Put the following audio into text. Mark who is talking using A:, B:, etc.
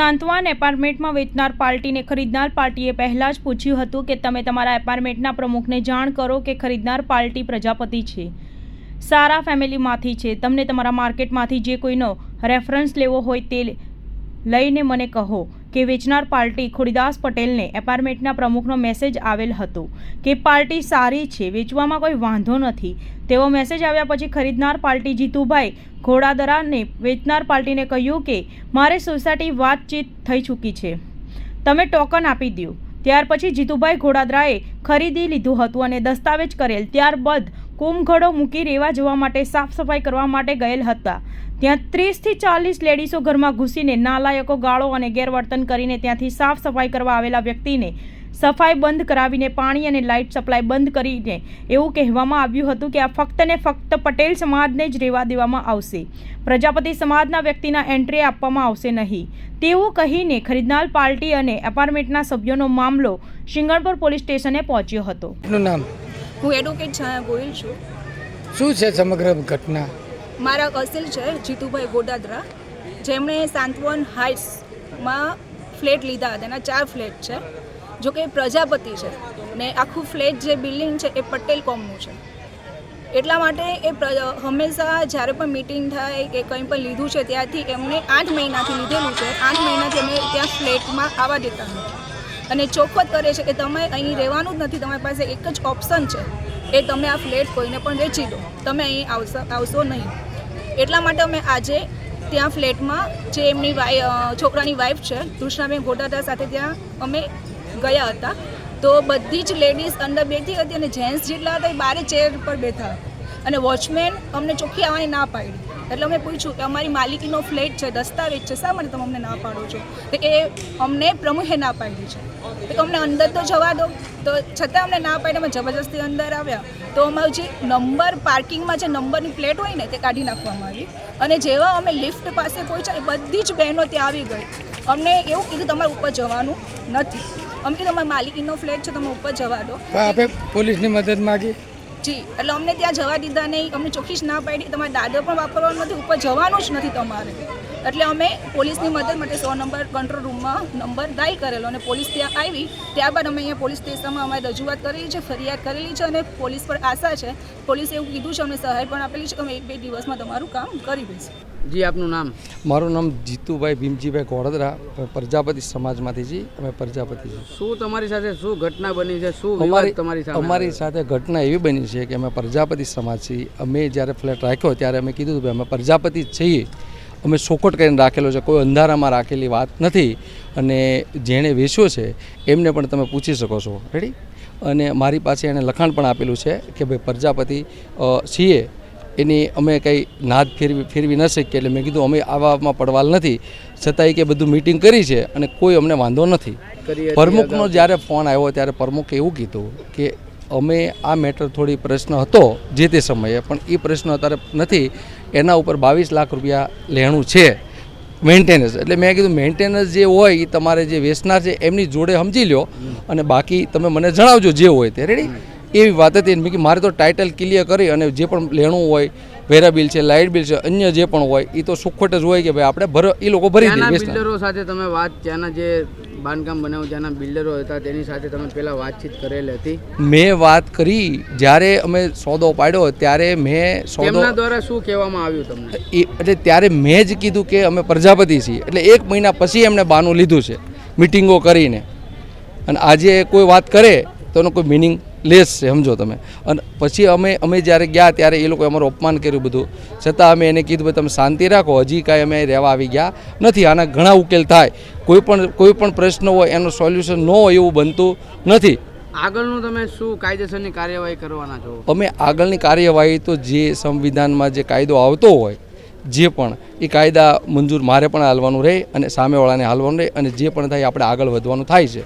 A: સાંતવાન એપાર્ટમેન્ટમાં વેચનાર પાર્ટીને ખરીદનાર પાર્ટીએ પહેલાં જ પૂછ્યું હતું કે તમે તમારા એપાર્ટમેન્ટના પ્રમુખને જાણ કરો કે ખરીદનાર પાર્ટી પ્રજાપતિ છે. સારા ફેમિલીમાંથી છે. તમને તમારા માર્કેટમાંથી જે કોઈનો રેફરન્સ લેવો હોય તે લઈને મને કહો. કે વેચનાર પાર્ટી ખોડીદાસ પટેલને એપાર્ટમેન્ટના પ્રમુખનો મેસેજ આવેલ હતો કે પાર્ટી સારી છે, વેચવામાં કોઈ વાંધો નથી. તેવો મેસેજ આવ્યા પછી ખરીદનાર પાર્ટી જીતુભાઈ ઘોડાદરાને વેચનાર પાર્ટીને કહ્યું કે, મારે સોસાયટી વાતચીત થઈ ચૂકી છે. તમે ટોકન આપી દો ત્યાર પછી જીતુભાઈ ઘોડાદરાએ ખરીદી લીધું હતું અને દસ્તાવેજ કરેલ ત્યારબાદ કુમઘડો મૂકી રેવા જવા માટે સાફ સફાઈ કરવા માટે ગયેલ હતા. ત્યાં ત્રીસથી ચાલીસ લેડીઝો ઘરમાં ઘૂસીને નાલાયકો ગાળો અને ગેરવર્તન કરીને ત્યાંથી સાફ સફાઈ કરવા આવેલા વ્યક્તિને સફાઈ બંધ કરાવીને પાણી અને લાઇટ સપ્લાય બંધ કરીને એવું કહેવામાં આવ્યું હતું કે આ ફક્ત ને ફક્ત પટેલ સમાજને જ રહેવા દેવામાં આવશે. પ્રજાપતિ સમાજના વ્યક્તિના એન્ટ્રી આપવામાં આવશે નહીં. તેવું કહીને ખરીદનાર પાર્ટી અને એપાર્ટમેન્ટના સભ્યોનો મામલો સિંગણપુર પોલીસ સ્ટેશને પહોંચ્યો હતો.
B: હું એડવોકેટ છાયા ગોયલ છું.
C: શું છે સમગ્ર ઘટના?
B: મારા કસિલ છે જીતુભાઈ ગોડાદરા. જેમણે સાંતવન હાઇટ્સમાં ફ્લેટ લીધા હતા. એના ચાર ફ્લેટ છે. જો કે પ્રજાપતિ છે. ને આખું ફ્લેટ જે બિલ્ડિંગ છે એ પટેલ કોમનું છે. એટલા માટે એ હંમેશા જ્યારે પણ મિટિંગ થાય કે કંઈ પણ લીધું છે ત્યાંથી એમને આઠ મહિનાથી લીધેલું છે. આઠ મહિનાથી અમે ત્યાં ફ્લેટમાં આવવા દેતા નથી. અને ચોખવટ કરે છે કે તમે અહીં રહેવાનું જ નથી, તમારી પાસે એક જ ઓપ્શન છે એ તમે આ ફ્લેટ કોઈને પણ વેચી દો. તમે અહીં આવશો આવશો નહીં. એટલા માટે અમે આજે ત્યાં ફ્લેટમાં જે એમની વાઈ છોકરાની વાઈફ છે કૃષ્ણાબેન ગોટાદા સાથે ત્યાં અમે ગયા હતા. તો બધી જ લેડીઝ અંદર બેઠી હતી અને જેન્ટ્સ જેટલા હતા એ બારે ચેર પર બેઠા. અને વોચમેન અમને ચોખ્ખી આવવાની ના પાડી. એટલે અમે પૂછ્યું કે અમારી માલિકીનો ફ્લેટ છે, દસ્તાવેજ છે, શા માટે તમે અમને ના પાડો છો? તો એ અમને પ્રમુખે ના પાડી છે. તો અમને અંદર તો જવા દો. તો છતાં અમને ના પાડી અમે જબરજસ્તી અંદર આવ્યા. તો અમારું જે નંબર પાર્કિંગમાં જે નંબરની પ્લેટ હોય ને, તે કાઢી નાખવામાં આવી. અને જેવા અમે લિફ્ટ પાસે પહોંચ્યા, એ બધી જ બહેનો ત્યાં આવી ગઈ. અમને એવું કીધું, તમારે ઉપર જવાનું નથી. અમે કીધું, અમારી માલિકીનો ફ્લેટ છે, તમે ઉપર જવા દો.
C: પણ આપે પોલીસની મદદ માગી?
B: જી, એટલે અમને ત્યાં જવા દીધા નહીં, અમને ચોખ્ખી જ ના પાડી. તમારે દાદર પણ વાપરવાનું નથી, ઉપર જવાનું જ નથી તમારે. એટલે અમે પોલીસની મદદ માટે સો નંબર કંટ્રોલ રૂમમાં નંબર ડાયલ કરેલો અને પોલીસ ત્યાં આવી. ત્યારબાદ અમે અહીંયા પોલીસ સ્ટેશનમાં અમારે રજૂઆત કરેલી છે ફરિયાદ કરેલી છે અને પોલીસ પર આશા છે. પોલીસે એવું કીધું છે અમને સહાય પણ આપેલી છે કે અમે એક બે દિવસમાં તમારું કામ કરી દઈશું.
D: જી આપનું નામ?
E: મારું નામ જીતુભાઈ ભીમજીભાઈ ગોળદરા પ્રજાપતિ સમાજમાંથી છીએ અમે પ્રજાપતિ છીએ.
D: શું તમારી સાથે શું ઘટના બની છે? શું
E: અમારી
D: તમારી સાથે
E: અમારી સાથે ઘટના એવી બની છે કે અમે પ્રજાપતિ સમાજ છીએ. અમે જ્યારે ફ્લેટ રાખ્યો ત્યારે અમે કીધું હતું કે અમે પ્રજાપતિ છીએ. અમે સોકોટ કરીને રાખેલો છે કોઈ અંધારામાં રાખેલી વાત નથી. અને જેણે વેચ્યો છે એમને પણ તમે પૂછી શકો છો. રેડી અને મારી પાસે એણે લખાણ પણ આપેલું છે કે ભાઈ પ્રજાપતિ સીએ એની અમે કંઈ નાદ ફેરવી ફેરવી ન શકીએ એટલે મેં કીધું અમે આવામાં પડવાલ નથી. છતાંય કે બધું મીટિંગ કરી છે અને કોઈ અમને વાંધો નથી. પ્રમુખનો જ્યારે ફોન આવ્યો ત્યારે પ્રમુખે એવું કીધું કે અમે આ મેટર થોડી પ્રશ્ન હતો જે તે સમયે પણ એ પ્રશ્ન અત્યારે નથી. એના ઉપર બાવીસ લાખ રૂપિયા લેણું છે. મેન્ટેનન્સ એટલે મેં કીધું મેન્ટેનન્સ જે હોય એ તમારે જે વેચનાર છે એમની જોડે સમજી લો અને બાકી તમે મને જણાવજો જે હોય તે. રેડી એવી વાત હતી મેં કે મારે તો ટાઇટલ ક્લિયર કરી અને જે પણ લેણું હોય વેરા બિલ છે લાઇટ બિલ છે અન્ય જે પણ હોય એ તો સુખવટ જ હોય કે ભાઈ આપણે ભર એ લોકો ભરી દે
D: સાથે તમે વાત ત્યાંના જે બાંધકામ બનાવવાના બિલ્ડરો હતા તેની સાથે તમે પહેલા વાતચીત કરેલી હતી.
E: મેં વાત કરી જ્યારે અમે સોદો પાડ્યો ત્યારે મેં સોદો
D: દ્વારા શું કહેવામાં આવ્યું તમને?
E: એટલે ત્યારે મેં જ કીધું કે અમે પ્રજાપતિ છીએ. એટલે એક મહિના પછી એમણે બાનું લીધું છે મિટિંગો કરીને. અને આજે કોઈ વાત કરે તો એનો કોઈ મિનિંગ લેસ છે સમજો તમે. અને પછી અમે અમે જ્યારે ગયા ત્યારે એ લોકોએ અમારું અપમાન કર્યું બધું. છતાં અમે એને કીધું ભાઈ તમે શાંતિ રાખો. હજી કાંઈ અમે રહેવા આવી ગયા નથી. આના ઘણા ઉકેલ થાય. કોઈ પણ કોઈ પણ પ્રશ્ન હોય એનું સોલ્યુશન ન હોય એવું બનતું નથી.
D: આગળનું તમે શું કાયદેસરની કાર્યવાહી કરવાના છો?
E: અમે આગળની કાર્યવાહી તો જે સંવિધાનમાં જે કાયદો આવતો હોય જે પણ એ કાયદા મંજૂર મારે પણ હાલવાનું રહે અને સામેવાળાને હાલવાનું રહે અને જે પણ થાય આપણે આગળ વધવાનું થાય છે.